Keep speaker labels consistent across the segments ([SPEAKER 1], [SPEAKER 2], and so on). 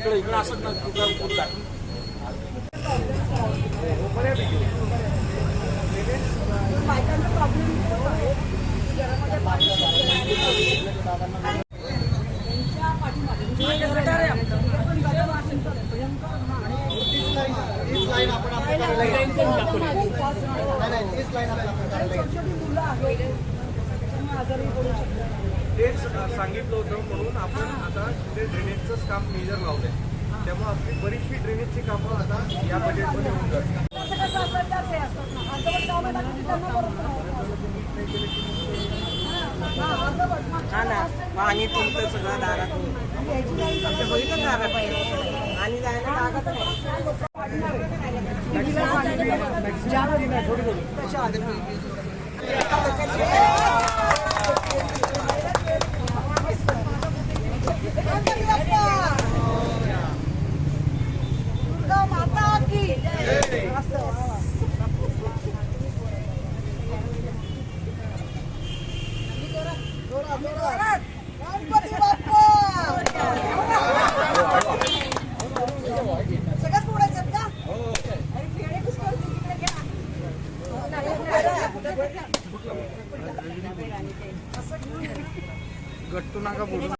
[SPEAKER 1] इकडे इकडे असं ना
[SPEAKER 2] आजारी पडू शकतात.
[SPEAKER 1] तेच सांगितलं होतं म्हणून आपण आता तिथे ड्रेनेजचंच काम मेजर लावलंय. त्यामुळे आपली बरीचशी ड्रेनेजची कामं आता या बजेटमध्ये होऊन
[SPEAKER 2] हे ना. ना,
[SPEAKER 3] पाणी तुमचं सगळं
[SPEAKER 2] आणि
[SPEAKER 3] आमच्या बघितलं दारात. आणि जायला लागत नाही त्याच्या आधी
[SPEAKER 2] गणपती बाप्पा! दुर्गा माता की असं. जोरात. गणपती बाप्पा! सगळ्यात बोलायचं का अरे फेडे कुठं करते? तिकडे घ्या. असं घेऊन ये.
[SPEAKER 1] गट्टू नका बोलू.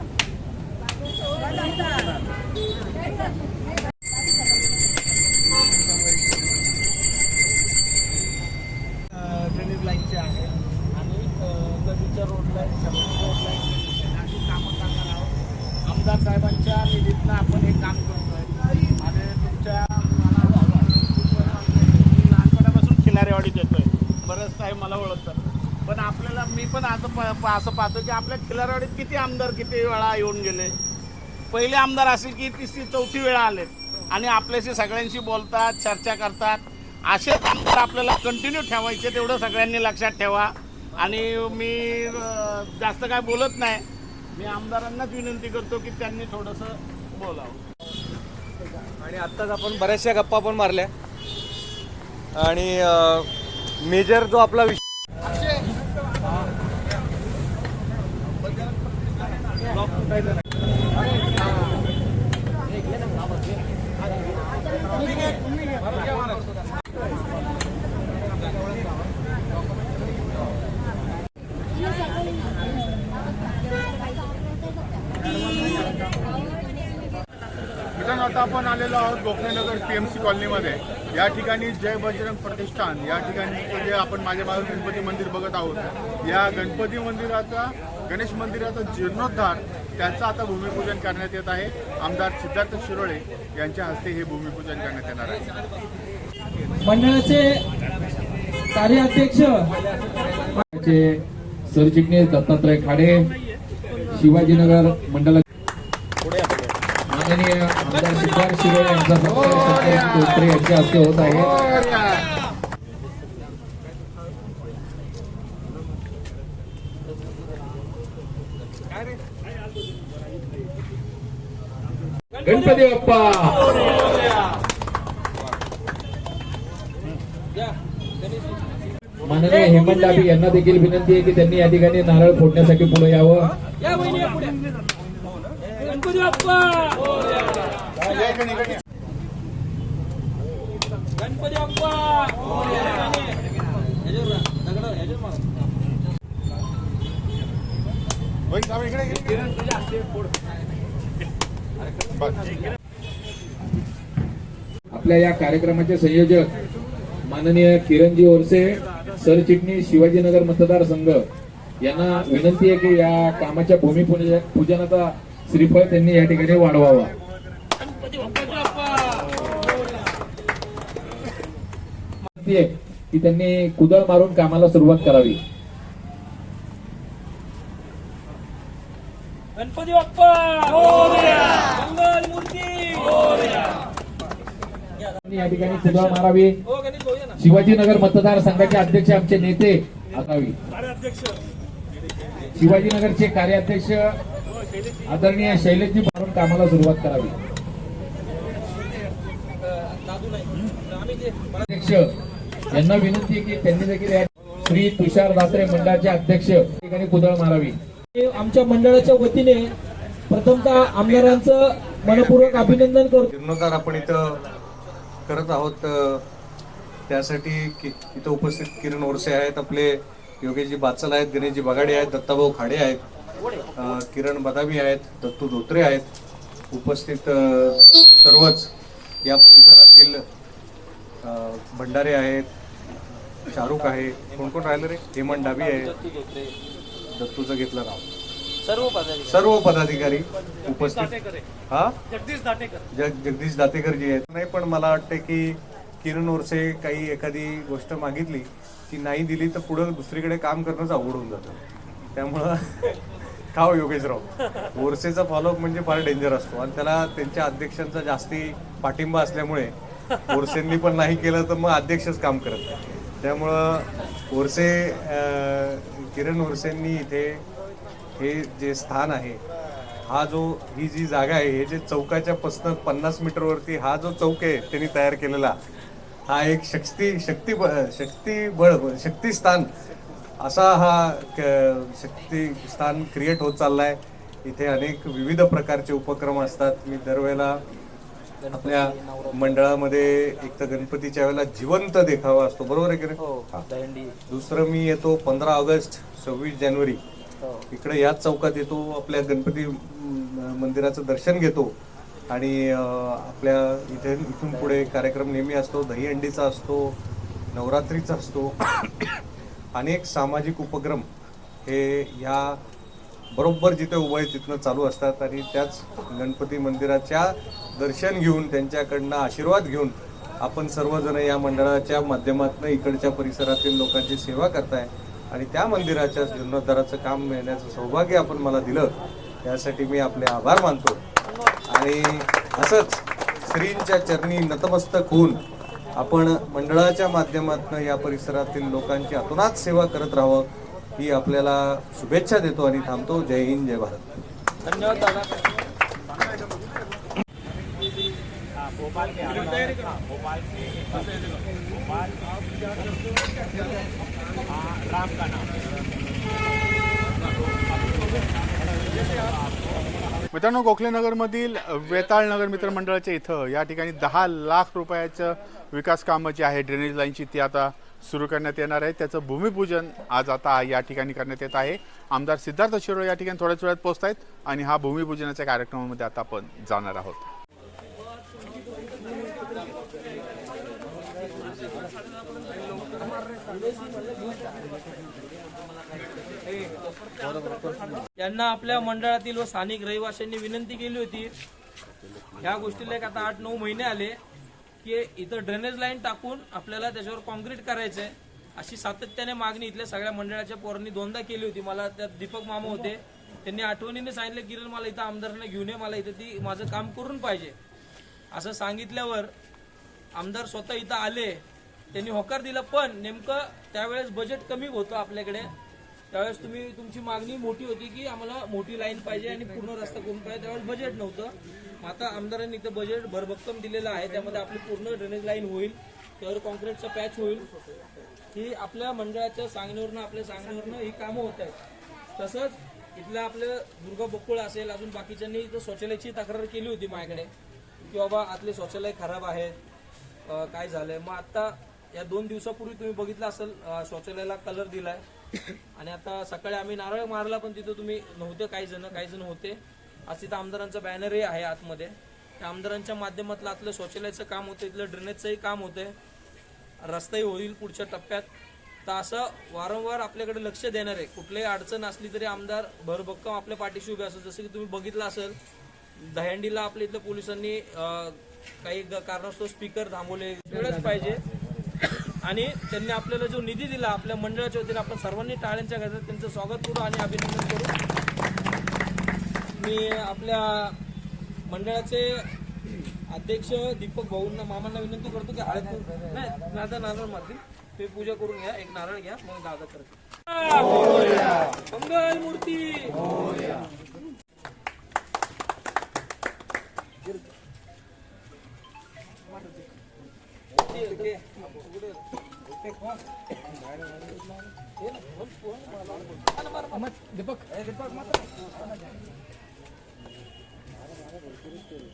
[SPEAKER 1] असं पाहतो की आपल्या खिलारवाडीत किती आमदार किती वेळा येऊन गेले. पहिले आमदार असेल की तिसरी चौथी वेळा आलेत. आणि आपल्याशी सगळ्यांशी बोलतात चर्चा करतात. असेच आमदार आपल्याला कंटिन्यू ठेवायचे तेवढं सगळ्यांनी लक्षात ठेवा. आणि मी जास्त काय बोलत नाही. मी आमदारांनाच विनंती करतो की त्यांनी थोडंसं बोलावं.
[SPEAKER 4] आणि आत्ताच आपण बऱ्याचशा गप्पा पण मारल्या. आणि मेजर जो आपला विषय
[SPEAKER 5] मित्रांनो आता आपण आलेलो आहोत गोखलेनगर पी एम सी कॉलनीमध्ये. या ठिकाणी जय बजरंग प्रतिष्ठान. या ठिकाणी जे आपण माझ्या बाजू गणपती मंदिर बघत आहोत या गणपती मंदिराचा गणेश मंदिराचा जीर्णोद्धार त्याचं आता भूमिपूजन करण्यात येत आहे. आमदार सिद्धार्थ शिरोळे यांच्या हस्ते हे भूमिपूजन करण्यात येणार आहे.
[SPEAKER 6] मंडळाचे कार्याध्यक्ष सरचिटणीस दत्तात्रय खाडे शिवाजीनगर मंडला माननीय आमदार सिद्धार्थ शिरोळे यांचा यांच्या हस्ते होत आहे. गणपती बाप्पा माननीय हेमंत डाबी यांना देखील विनंती आहे की त्यांनी या ठिकाणी नारळ फोडण्यासाठी पुढे यावं. आपल्या या कार्यक्रमाचे संयोजक माननीय किरणजी ओरसे सरचिटणीस शिवाजीनगर मतदारसंघ यांना विनंती आहे की या कामाच्या भूमिपूजनाचा पूजनाचा श्रीफळ त्यांनी या ठिकाणी वाढवावा. की त्यांनी कुदळ मारून कामाला सुरुवात करावी.
[SPEAKER 7] गणपती बाप्पा! हो, हो, हो.
[SPEAKER 6] या ठिकाणी कुदळ मारावी.
[SPEAKER 7] हो
[SPEAKER 6] शिवाजीनगर मतदारसंघाचे अध्यक्ष आमचे नेते असावी शिवाजीनगरचे कार्याध्यक्ष आदरणीय शैलेशजी मारून कामाला सुरुवात करावी. अध्यक्ष यांना विनंती आहे की त्यांनी देखील श्री तुषार दात्रे मंडळाचे अध्यक्ष ठिकाणी कुदळ मारावी.
[SPEAKER 7] आमच्या मंडळाच्या वतीने प्रथमतः आमदारांचं मनपूर्वक अभिनंदन करतो.
[SPEAKER 8] जीर्णोद्धार आपण इथं करत आहोत त्यासाठी इथं उपस्थित किरण ओरसे आहेत आपले योगेशजी बाचल आहेत गणेशजी बगाडे आहेत दत्ताभाऊ खाडे आहेत किरण बदामी आहेत दत्तू धोत्रे आहेत. उपस्थित सर्वच या परिसरातील भंडारे आहेत शाहरुख आहे कोण कोण राहिलं रे? हेमंत डाबी आहे. दत्तूचं घेतलं नाव
[SPEAKER 7] सर्व पदाधिकारी.
[SPEAKER 8] सर्व पदाधिकारी उपस्थित. हा?
[SPEAKER 7] जगदीश दाटेकर.
[SPEAKER 8] जग जगदीश दातेकर जी आहेत. नाही पण मला वाटतं की किरण ओरसे काही एखादी गोष्ट मागितली ती नाही दिली तर पुढं दुसरीकडे काम करणंच अवघड होऊन जातं. त्यामुळं खाव योगेशराव. ओरसेचा फॉलोअप म्हणजे फार डेंजर असतो. आणि त्याला त्यांच्या अध्यक्षांचा जास्ती पाठिंबा असल्यामुळे ओरसेंनी पण नाही केलं तर मग अध्यक्षच काम करत. त्यामुळं ओरसे किरण ओरसेंनी इथे हे जे स्थान आहे हा जो ही जी जागा आहे हे जे चौकाच्या पासन पन्नास मीटरवरती हा जो चौक आहे त्यांनी तयार केलेला हा एक शक्ती शक्ती शक्ती बळ शक्ती स्थान असा हा शक्ती स्थान क्रिएट होत चाललाय. इथे अनेक विविध प्रकारचे उपक्रम असतात. मी दरवेळेला आपल्या मंडळामध्ये एक तर गणपतीच्या वेळेला जिवंत देखावा असतो. बरोबर आहे की नाही? हा. दुसरं मी येतो पंधरा ऑगस्ट सव्वीस जानेवारी. हो. इकडे याच चौकात येतो आपल्या गणपती मंदिराचं दर्शन घेतो. आणि आपल्या इथे इथून पुढे कार्यक्रम नेहमी असतो दहीहंडीचा असतो नवरात्रीचा असतो. अनेक सामाजिक उपक्रम हे या बरोबर जिथे उभं आहे तिथनं चालू असतात. आणि त्याच गणपती मंदिराच्या दर्शन घेऊन त्यांच्याकडनं आशीर्वाद घेऊन आपण सर्वजण या मंडळाच्या माध्यमातून इकडच्या परिसरातील लोकांची सेवा करताय. आणि त्या मंदिराच्या जीर्णोद्धाराचं काम मिळण्याचं सौभाग्य आपण मला दिलं यासाठी मी आपले आभार मानतो. आणि असंच श्रींच्या चरणी नतमस्तक होऊन आपण मंडळाच्या माध्यमातून या परिसरातील लोकांची अतोनात सेवा करत राहावं ही आपल्याला शुभेच्छा देतो आणि थांबतो. जय हिंद जय भारत.
[SPEAKER 7] धन्यवाद दादा.
[SPEAKER 5] मित्रांनो गोखलेनगरमधील वेताळ नगर मित्र मंडळाच्या इथं या ठिकाणी दहा लाख रुपयाचं विकास कामं जी आहे ड्रेनेज लाईनची ती आता सुरू करण्यात येणार आहे. त्याचं भूमिपूजन आज आता या ठिकाणी करण्यात येत आहे. आमदार सिद्धार्थ शिरोळ या ठिकाणी थोड्याच वेळात पोहोचत आहेत आणि हा भूमिपूजनाच्या कार्यक्रमामध्ये आता आपण जाणार आहोत.
[SPEAKER 7] यांना आपल्या मंडळातील व स्थानिक रहिवाशांनी विनंती केली होती. ह्या गोष्टीला एक आता आठ नऊ महिने आले की इथं ड्रेनेज लाईन टाकून आपल्याला त्याच्यावर कॉन्क्रीट करायचंय. अशी सातत्याने मागणी इथल्या सगळ्या मंडळाच्या पोरांनी दोनदा केली होती. मला त्यात दीपक मामा होते. त्यांनी आठवणीने सांगितलं किरण मला इथं आमदारांना घेऊन ये. मला इथं ती माझं काम करून पाहिजे. असं सांगितल्यावर आमदार स्वतः इथं आले. त्यांनी होकार दिला पण नेमकं त्यावेळेस बजेट कमी होतं आपल्याकडे. त्यावेळेस तुम्ही तुमची मागणी मोठी होती की आम्हाला मोठी लाईन पाहिजे आणि पूर्ण रस्ता करून पाहिजे त्यावेळेस बजेट नव्हतं. मग आता आमदारांनी इथं बजेट भरभक्कम दिलेलं आहे त्यामध्ये आपली पूर्ण ड्रेनेज लाईन होईल त्यावर कॉन्क्रीटचा पॅच होईल. ही आपल्या मंडळाच्या सांगण्यावरनं आपल्या सांगण्यावरनं ही कामं होत आहेत. तसंच इथलं आपलं दुर्गा बकुळ असेल अजून बाकीच्यांनी इथं शौचालयाची तक्रार केली होती माझ्याकडे की बाबा आतले शौचालय खराब आहेत काय झालंय. मग आता या दोन दिवसापूर्वी तुम्ही बघितलं असेल शौचालयाला कलर दिलाय. आणि आता सकाळी आम्ही नारळ मारला पण तिथं तुम्ही नव्हते काही जण काही जण होते. आज तिथं आमदारांचा बॅनरही आहे आतमध्ये. त्या आमदारांच्या माध्यमातलं आतलं शौचालयाचं काम होतं इथलं ड्रेनेजचंही काम होतंय. रस्ताही होईल पुढच्या टप्प्यात. तर असं वारंवार आपल्याकडे लक्ष देणार आहे. कुठलीही अडचण असली तरी आमदार भरभक्कम आपल्या पाठीशी उभे असेल जसं की तुम्ही बघितलं असेल दहंडीला आपल्या इथल्या पोलिसांनी काही कारणास्तव स्पीकर थांबवले. वेळच पाहिजे. आणि त्यांनी आपल्याला जो निधी दिला आपल्या मंडळाच्या वतीने आपण सर्वांनी टाळ्यांच्या घरात त्यांचं स्वागत करू आणि अभिनंदन करू. मी आपल्या मंडळाचे अध्यक्ष दीपक भाऊंना मामांना विनंती करतो की हळद नाही दादा नारळ मारतील. ते पूजा करून घ्या एक नारळ घ्या मग दादा करतील. मंगल मूर्ती!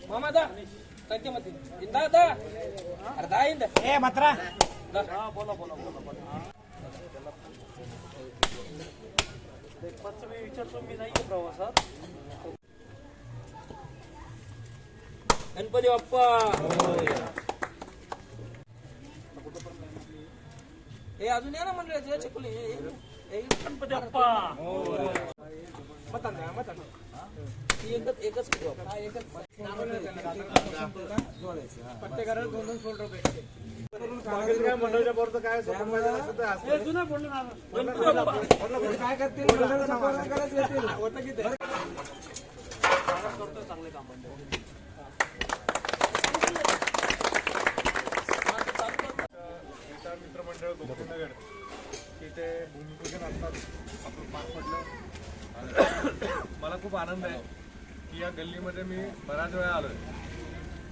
[SPEAKER 7] मामा दा काय मत इंदा दा अरे दा इंदा ए मात्रा बोला बोला बोला बोला मी विचारतो मी नाही प्रवासात गणपती बाप्पा हे अजून या ना मंडळाचे चकुली गणपती बाप्पा मतान द्या, मतान. ती एकच एकच करू आपण. हा, एकच. हे जुना बोललो ना. गणपती बाप्पा.
[SPEAKER 4] गीता तिथे भूमिपूजन असतात. आपण पार पडलं. मला खूप आनंद आहे की या गल्लीमध्ये मी बऱ्याच वेळा आलोय.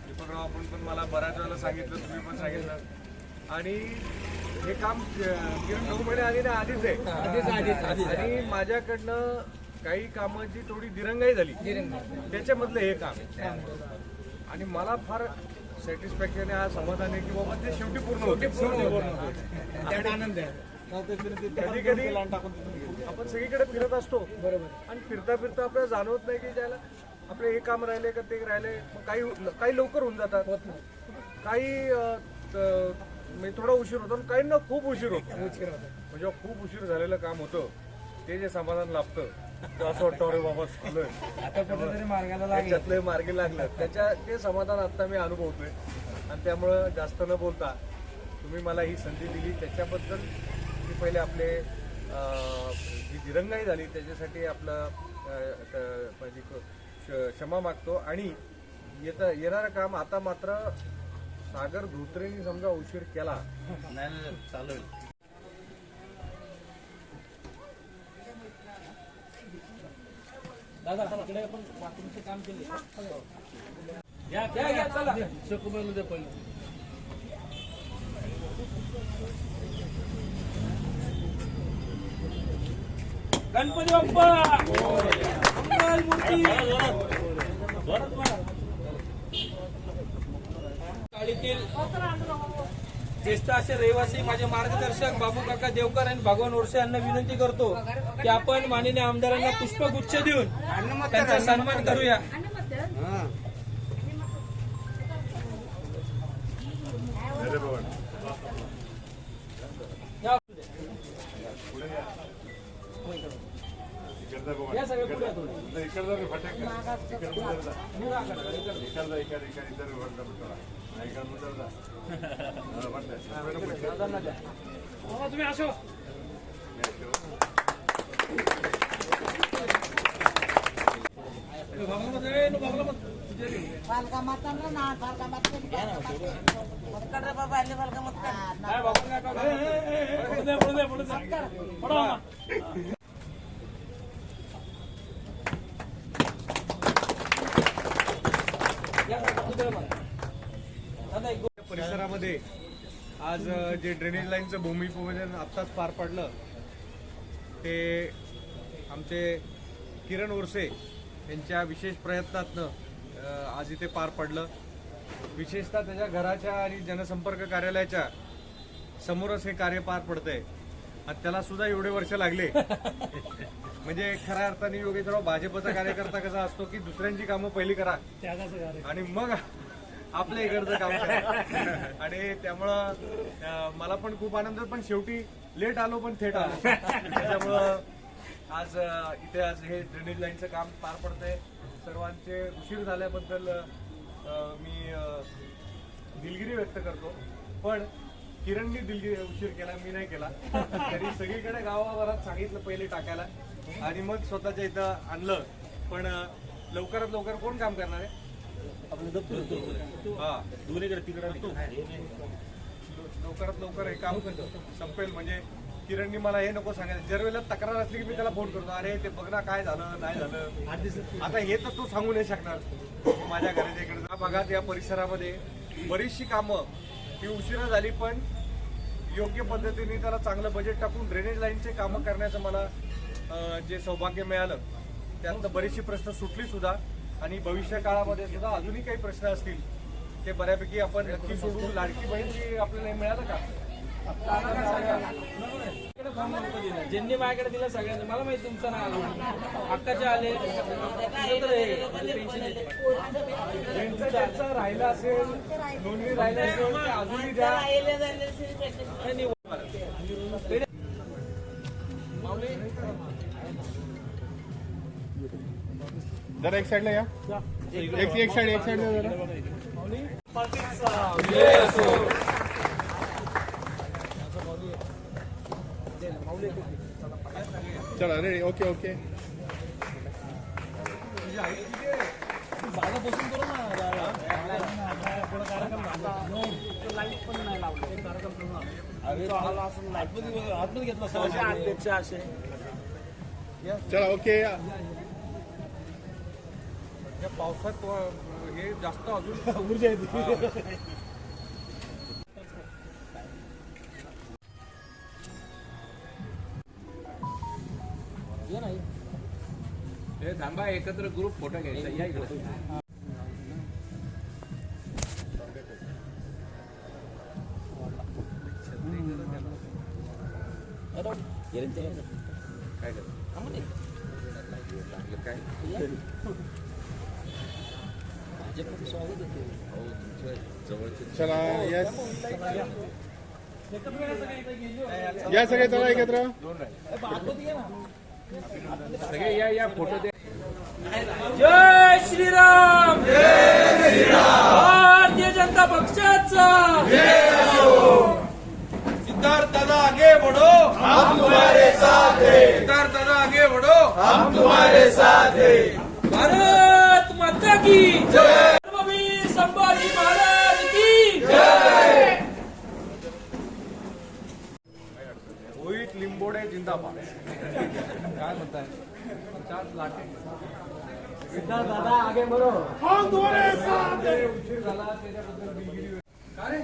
[SPEAKER 4] दीपकराव आपण पण मला बऱ्याच वेळेला सांगितलं तुम्ही पण सांगितलं. आणि हे काम किरण नऊ महिने आधी ना आधीच आहे. आणि माझ्याकडनं काही कामाची थोडी दिरंगाई झाली. त्याच्यामधलं हे काम. आहे. आणि मला फार सॅटिस्फॅक्शन हा समाधान आहे की बाबा ते शेवटी पूर्ण होते. आनंद आहे. कधी कधी आपण सगळीकडे फिरत असतो. बरोबर. आणि फिरता फिरता आपल्याला जाणवत नाही की ज्याला आपले हे काम राहिले का ते राहिले. काही काही लवकर होऊन जातात. काही म्हणजे थोडा उशीर होतो आणि काहींना खूप उशीर होतो. म्हणजे खूप उशीर झालेलं काम होतं. ते जे समाधान लाभतं. असं वाटतं अरे बाबा झालंय मार्गाला त्याच्यातलं मार्गी लागलं. त्याच्या ते समाधान आता मी अनुभवतोय. आणि त्यामुळं जास्त न बोलता तुम्ही मला ही संधी दिली. त्याच्याबद्दल मी पहिले आपले अं, जी दिरंगाई झाली त्याच्यासाठी आपलं अं, माझी क- क्षमा मागतो. आणि येत येणारं काम आता मात्र सागर धोत्रेनी समजा उशीर केला.
[SPEAKER 7] घ्या चला दे पहिले गणपती बाप्पा! मूर्ती! काळीतील ज्येष्ठ असे रहिवासी माझे मार्गदर्शक बाबू काका देवकर आणि भगवान ओरसे यांना विनंती करतो की आपण माननीय आमदारांना पुष्पगुच्छ देऊन त्यांचा सन्मान करूया. इकडे. दादांना द्या. बाबा, तुम्ही
[SPEAKER 4] परिसरामध्ये आज जे ड्रेनेज लाईनचं भूमिपूजन आत्ताच पार पडलं ते आमचे किरण ओरसे यांच्या विशेष प्रयत्नातनं आज इथे पार पडलं. विशेषतः त्याच्या घराच्या आणि जनसंपर्क कार्यालयाच्या समोरच हे कार्य पार पडतंय. आणि त्याला सुद्धा एवढे वर्ष लागले. म्हणजे खऱ्या अर्थाने योगेशराव भाजपचा कार्यकर्ता कसा असतो की दुसऱ्यांची कामं पहिली करा. आणि मग आपल्या इकडचं काम करा. आणि त्यामुळं मला पण खूप आनंद पण शेवटी लेट आलो पण थेट आलो. त्याच्यामुळं आज इथे आज हे ड्रेनेज लाईनचं काम पार पडतंय. सर्वांचे उशीर झाल्याबद्दल मी दिलगिरी व्यक्त करतो. पण किरणनी दिलगिरी उशीर केला मी नाही केला. तरी सगळीकडे गावाभरात सांगितलं पहिले टाकायला. आणि मग स्वतःच्या इथं आणलं. पण लवकरात लवकर कोण काम करणार आहे? हा लवकरात लवकर हे काम संपेल म्हणजे किरणनी मला हे नको सांगायचं. जर वेळेला तक्रार असली की मी त्याला फोन करतो. अरे ते बघ ना काय झालं नाही झालं. आता हे तर तू सांगू नाही शकणार. माझ्या घराच्या इकडे या भागात या परिसरामध्ये बरीचशी कामं. ही उशिरा झाली पण योग्य पद्धतीने त्याला चांगलं बजेट टाकून ड्रेनेज लाईनचे कामं करण्याचं मला जे सौभाग्य मिळालं त्यात बरीचशी प्रश्न सुटली सुद्धा. आणि भविष्य काळामध्ये सुद्धा अजूनही काही प्रश्न असतील ते बऱ्यापैकी आपण नक्की सोडून लाडकी बहीण जी आपल्याला मिळालं का.
[SPEAKER 7] ज्यांनी माझ्याकडे दिलं सगळ्यांनी मला माहिती तुमचं नाव आलं हक्काचे आले येते.
[SPEAKER 4] ज्यांचं ज्यांचं राहिलं असेल नोंदणी राहिलं असेल अजूनही द्या
[SPEAKER 5] जरा एक साईडला या. एक एक साईड एक साईडला जरा. चला रेडी ओके ओके चला ओके
[SPEAKER 4] या पावसात अं, हे जास्त अजून ऊर्जा येते.
[SPEAKER 6] थांबा एकत्र ग्रुप फोटो घ्यायचा. या इकडे.
[SPEAKER 5] या सगळे चला एकत्र.
[SPEAKER 6] सगळे या या फोटो दे.
[SPEAKER 7] जय श्रीराम. जय श्रीराम भारतीय जनता पक्षाचा.
[SPEAKER 1] सिद्धार्थ दादा आगे बढ़ो हम तुम्हारे साथ हैं. सिद्धार्थ दादा आगे बढ़ो हम तुम्हारे साथ हैं.
[SPEAKER 7] भारत माता की जय. संभाजी महाराज की जय
[SPEAKER 4] रोहित लिंबोडे जिंदाबाद. काय म्हणताय? पचास लाटे सिद्धार्थ दादा आगे बरो उशीर झाला त्याच्याबद्दल काय रे?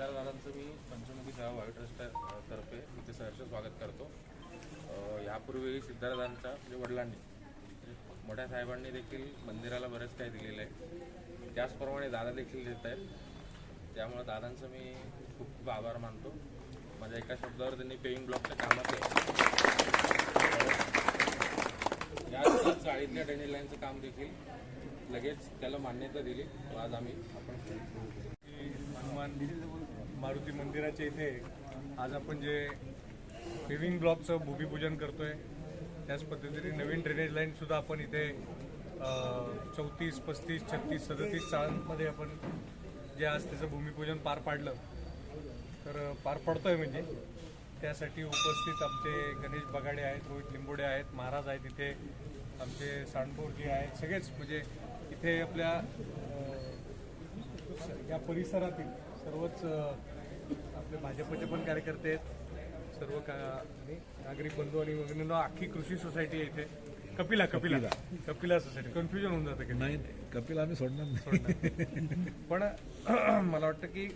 [SPEAKER 9] मतदारदारांचं मी पंचमुखी सेवा वायू ट्रस्ट तर्फे इथे सहर्ष स्वागत करतो. ह्यापूर्वी यापूर्वी म्हणजे वडिलांनी मोठ्या साहेबांनी देखील मंदिराला बरेच काही दिलेलं आहे. त्याचप्रमाणे दादा देखील देत आहेत. त्यामुळे दादांचं मी खूप खूप आभार मानतो. माझ्या एका शब्दावर त्यांनी पेईंग ब्लॉकच्या कामात या चाळीतल्या ड्रेनेज लाईनचं काम देखील लगेच त्याला मान्यता दिली. आज आम्ही आपण
[SPEAKER 4] हनुमान मारुती मंदिराच्या इथे आज आपण जे पेविंग ब्लॉकचं भूमिपूजन आहे त्याच पद्धतीने नवीन ड्रेनेज लाईनसुद्धा आपण इथे चौतीस पस्तीस छत्तीस सदतीस शाळांमध्ये आपण जे आज त्याचं भूमिपूजन पार पाडलं. तर पार पार पडतोय म्हणजे. त्यासाठी उपस्थित आमचे गणेश बगाडे आहेत रोहित लिंबोडे आहेत महाराज आहेत इथे आमचे सांडपोरजी आहेत सगळेच. म्हणजे इथे आपल्या या परिसरातील सर्वच आपले भाजपचे पण कार्यकर्ते आहेत. सर्व का आणि नागरिक बंधू आणि भगिनींनो अख्खी कृषी सोसायटी आहे इथे. कपिला कपिला. कपिला. सोसायटी. कन्फ्युजन होऊन जातं की नाही.
[SPEAKER 10] कपिल आम्ही सोडणार नाही.
[SPEAKER 4] पण मला वाटतं की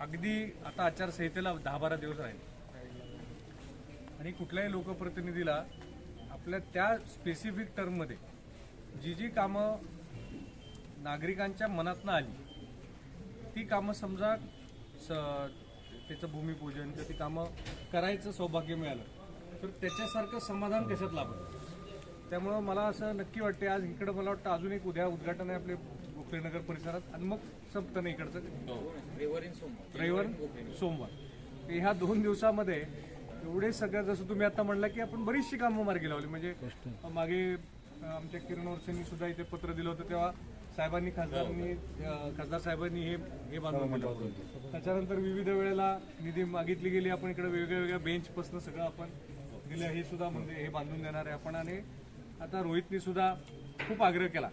[SPEAKER 4] अगदी आता आचारसंहितेला दहा बारा दिवस राहील. आणि कुठल्याही लोकप्रतिनिधीला आपल्या त्या स्पेसिफिक टर्ममध्ये जी जी कामं नागरिकांच्या मनातनं आली ती कामं समजा स- त्याचं भूमिपूजन किंवा ती कामं करायचं सौभाग्य मिळालं तर त्याच्यासारखं समाधान कशात लाभलं? त्यामुळं मला असं नक्की वाटते आज इकडं मला वाटतं अजून एक उद्या उद्घाटन आहे आपले गोखलेनगर परिसरात आणि मग संपतं नाही इकडचं. रविवार सोमवार. ह्या दोन दिवसामध्ये एवढे सगळं जसं तुम्ही आता म्हणला की आपण बरीचशी कामं मार्गी लावली म्हणजे मागे आमच्या किरण सुद्धा इथे पत्र दिलं होतं तेव्हा साहेबांनी खासदारांनी खासदार साहेबांनी हे हे बांधून होतं त्याच्यानंतर विविध वेळेला निधी मागितली गेली. आपण इकडे वेगळ्या वेगळ्या बेंचपासून सगळं आपण दिलं. हे सुद्धा म्हणजे हे बांधून देणार आहे आपण. आणि आता रोहितनी सुद्धा खूप आग्रह केला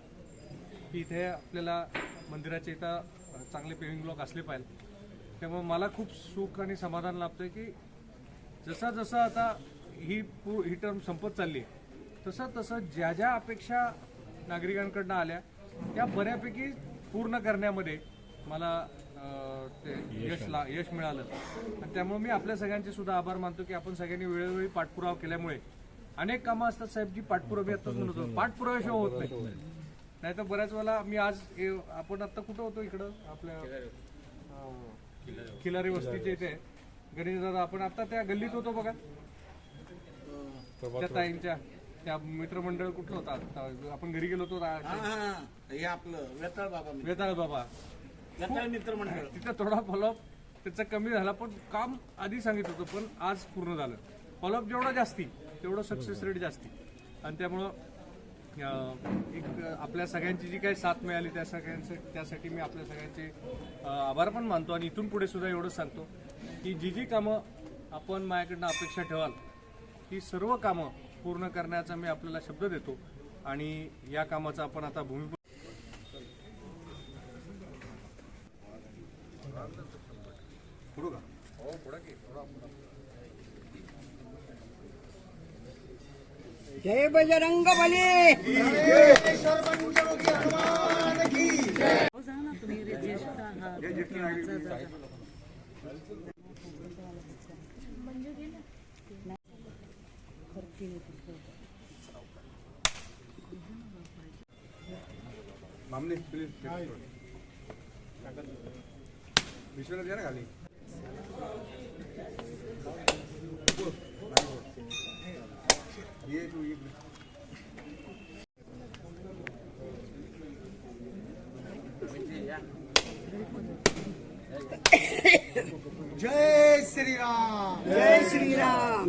[SPEAKER 4] की इथे आपल्याला मंदिराच्या इथं चांगले पेविंग ब्लॉक असले पाहिजे. त्यामुळे मला खूप सुख आणि समाधान लाभतंय की जसं जसं आता ही पू ही टर्म संपत चालली आहे तसं तसं ज्या ज्या अपेक्षा नागरिकांकडनं आल्या त्या बऱ्यापैकी पूर्ण करण्यामध्ये मला ते यश ला यश मिळालं. आणि त्यामुळे मी आपल्या सगळ्यांचे सुद्धा आभार मानतो की आपण सगळ्यांनी वेळोवेळी पाठपुरावा केल्यामुळे अनेक कामं असतात साहेब जी पाठपुरावा आताच म्हणत होतो. पाठपुराव्याशिवाय होत नाही. नाही. तर बऱ्याच वेळेला मी आज आपण आता कुठं होतो इकडं? आपल्या खिलारी वस्तीच्या इथे. गणेश दादा आपण आता त्या गल्लीत होतो बघा. त्या ताईंच्या. त्या मित्रमंडळ कुठलं होता आता? आपण घरी गेलो होतो रा-
[SPEAKER 1] हे आपलं वेताळ बाबा
[SPEAKER 4] वेताळ बाबा.
[SPEAKER 1] वेताळ मित्रमंडळ.
[SPEAKER 4] तिथं थोडा फॉलोअप त्याचा कमी झाला पण काम आधी सांगितलं होतं पण आज पूर्ण झालं. फॉलोअप जेवढा जास्ती तेवढं सक्सेस रेट जास्ती. आणि त्यामुळं अं, एक आपल्या सगळ्यांची जी काही साथ मिळाली त्या सगळ्यांचं त्यासाठी मी आपल्या सगळ्यांचे अं, आभार पण मानतो आणि इथून पुढे सुद्धा एवढंच सांगतो की जी जी कामं आपण माझ्याकडनं अपेक्षा ठेवाल ही सर्व कामं पूर्ण करण्याचा मी आपल्याला शब्द देतो आणि या कामाचा आपण आता भूमी
[SPEAKER 3] जय बजरंग बली
[SPEAKER 4] मामले प्लीज विश्वनाथ या ना खाली. ये तू ये
[SPEAKER 1] जय
[SPEAKER 3] जय श्रीराम
[SPEAKER 4] काय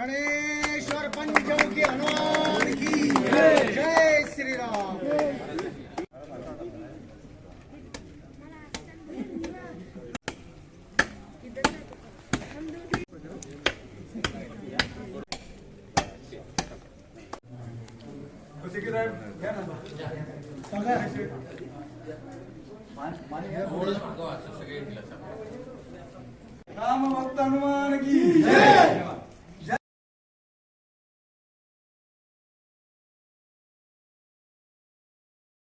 [SPEAKER 1] गणेश्वर पंचमुखी हनुमान